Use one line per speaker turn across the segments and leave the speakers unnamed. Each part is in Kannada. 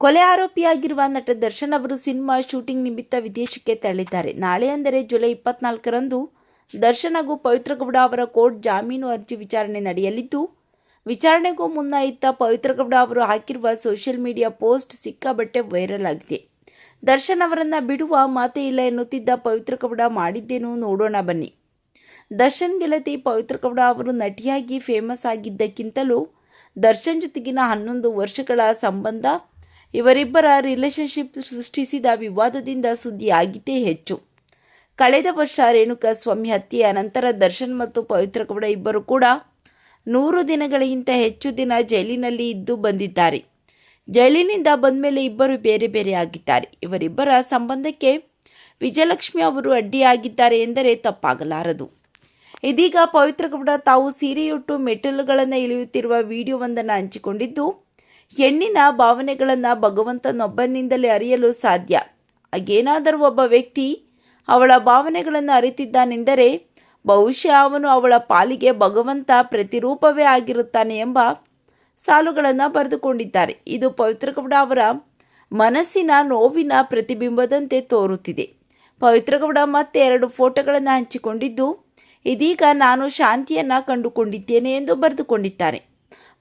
ಕೊಲೆ ಆರೋಪಿಯಾಗಿರುವ ನಟ ದರ್ಶನ್ ಅವರು ಸಿನಿಮಾ ಶೂಟಿಂಗ್ ನಿಮಿತ್ತ ವಿದೇಶಕ್ಕೆ ತೆರಳಿದ್ದಾರೆ. ನಾಳೆ ಅಂದರೆ ಜುಲೈ ಇಪ್ಪತ್ನಾಲ್ಕರಂದು ದರ್ಶನ್ ಹಾಗೂ ಪವಿತ್ರಗೌಡ ಅವರ ಕೋರ್ಟ್ ಜಾಮೀನು ಅರ್ಜಿ ವಿಚಾರಣೆ ನಡೆಯಲಿದ್ದು, ವಿಚಾರಣೆಗೂ ಮುನ್ನ ಇತ್ತ ಪವಿತ್ರ ಗೌಡ ಅವರು ಹಾಕಿರುವ ಸೋಷಿಯಲ್ ಮೀಡಿಯಾ ಪೋಸ್ಟ್ ಸಿಕ್ಕಾಬಟ್ಟೆ ವೈರಲ್ ಆಗಿದೆ. ದರ್ಶನ್ ಅವರನ್ನು ಬಿಡುವ ಮಾತೇ ಇಲ್ಲ ಎನ್ನುತ್ತಿದ್ದ ಪವಿತ್ರ ಗೌಡ ಮಾಡಿದ್ದೇನು ನೋಡೋಣ ಬನ್ನಿ. ದರ್ಶನ್ ಗೆಳತಿ ಪವಿತ್ರಗೌಡ ಅವರು ನಟಿಯಾಗಿ ಫೇಮಸ್ ಆಗಿದ್ದಕ್ಕಿಂತಲೂ ದರ್ಶನ್ ಜೊತೆಗಿನ ಹನ್ನೊಂದು ವರ್ಷಗಳ ಸಂಬಂಧ ಇವರಿಬ್ಬರ ರಿಲೇಶನ್ಶಿಪ್ ಸೃಷ್ಟಿಸಿದ ವಿವಾದದಿಂದ ಸುದ್ದಿಯಾಗಿದ್ದೇ ಹೆಚ್ಚು. ಕಳೆದ ವರ್ಷ ರೇಣುಕಾ ಸ್ವಾಮಿ ಹತ್ಯೆಯ ನಂತರ ದರ್ಶನ್ ಮತ್ತು ಪವಿತ್ರ ಗೌಡ ಇಬ್ಬರು ಕೂಡ ನೂರು ದಿನಗಳಿಗಿಂತ ಹೆಚ್ಚು ದಿನ ಜೈಲಿನಲ್ಲಿ ಇದ್ದು ಬಂದಿದ್ದಾರೆ. ಜೈಲಿನಿಂದ ಬಂದ ಮೇಲೆ ಇಬ್ಬರು ಬೇರೆ ಬೇರೆ ಆಗಿದ್ದಾರೆ. ಇವರಿಬ್ಬರ ಸಂಬಂಧಕ್ಕೆ ವಿಜಯಲಕ್ಷ್ಮಿ ಅವರು ಅಡ್ಡಿಯಾಗಿದ್ದಾರೆ ಎಂದರೆ ತಪ್ಪಾಗಲಾರದು. ಇದೀಗ ಪವಿತ್ರ ಗೌಡ ತಾವು ಸೀರೆಯುಟ್ಟು ಮೆಟ್ಟಿಲುಗಳನ್ನು ಇಳಿಯುತ್ತಿರುವ ವಿಡಿಯೋವೊಂದನ್ನು ಹಂಚಿಕೊಂಡಿದ್ದು ಹೆಣ್ಣಿನ ಭಾವನೆಗಳನ್ನು ಭಗವಂತನೊಬ್ಬನಿಂದಲೇ ಅರಿಯಲು ಸಾಧ್ಯ. ಹಾಗೇನಾದರೂ ಒಬ್ಬ ವ್ಯಕ್ತಿ ಅವಳ ಭಾವನೆಗಳನ್ನು ಅರಿತಿದ್ದಾನೆಂದರೆ ಬಹುಶಃ ಅವನು ಅವಳ ಪಾಲಿಗೆ ಭಗವಂತ ಪ್ರತಿರೂಪವೇ ಆಗಿರುತ್ತಾನೆ ಎಂಬ ಸಾಲುಗಳನ್ನು ಬರೆದುಕೊಂಡಿದ್ದಾರೆ. ಇದು ಪವಿತ್ರಗೌಡ ಅವರ ಮನಸ್ಸಿನ ನೋವಿನ ಪ್ರತಿಬಿಂಬದಂತೆ ತೋರುತ್ತಿದೆ. ಪವಿತ್ರಗೌಡ ಮತ್ತೆ ಎರಡು ಫೋಟೋಗಳನ್ನು ಹಂಚಿಕೊಂಡಿದ್ದು, ಇದೀಗ ನಾನು ಶಾಂತಿಯನ್ನು ಕಂಡುಕೊಂಡಿದ್ದೇನೆ ಎಂದು ಬರೆದುಕೊಂಡಿದ್ದಾರೆ.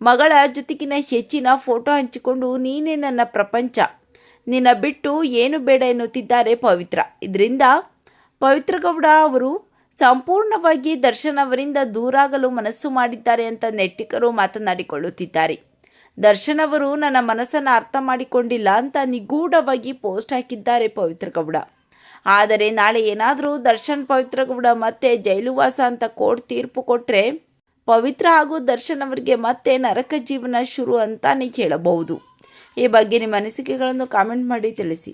ಮಗಳ ಜೊತೆಗಿನ ಹೆಚ್ಚಿನ ಫೋಟೋ ಹಂಚಿಕೊಂಡು, ನೀನೇ ನನ್ನ ಪ್ರಪಂಚ. ನಿನ್ನ ಬಿಟ್ಟು ಏನು ಬೇಡ ಎನ್ನುತ್ತಿದ್ದಾರೆ ಪವಿತ್ರ. ಇದರಿಂದ ಪವಿತ್ರಗೌಡ ಅವರು ಸಂಪೂರ್ಣವಾಗಿ ದರ್ಶನ್ ಅವರಿಂದ ದೂರಾಗಲು ಮನಸ್ಸು ಮಾಡಿದ್ದಾರೆ ಅಂತ ನೆಟ್ಟಿಕರು ಮಾತನಾಡಿಕೊಳ್ಳುತ್ತಿದ್ದಾರೆ. ದರ್ಶನ್ ಅವರು ನನ್ನ ಮನಸ್ಸನ್ನು ಅರ್ಥ ಮಾಡಿಕೊಂಡಿಲ್ಲ ಅಂತ ನಿಗೂಢವಾಗಿ ಪೋಸ್ಟ್ ಹಾಕಿದ್ದಾರೆ ಪವಿತ್ರಗೌಡ. ಆದರೆ ನಾಳೆ ಏನಾದರೂ ದರ್ಶನ್ ಪವಿತ್ರಗೌಡ ಮತ್ತೆ ಜೈಲುವಾಸ ಅಂತ ಕೋರ್ಟ್ ತೀರ್ಪು ಕೊಟ್ಟರೆ ಪವಿತ್ರ ಹಾಗೂ ದರ್ಶನ್ ಅವರಿಗೆ ಮತ್ತೆ ನರಕ ಜೀವನ ಶುರು ಅಂತಾನೆ ಹೇಳಬಹುದು. ಈ ಬಗ್ಗೆ ನಿಮ್ಮ ಅನಿಸಿಕೆಗಳನ್ನು ಕಾಮೆಂಟ್ ಮಾಡಿ ತಿಳಿಸಿ.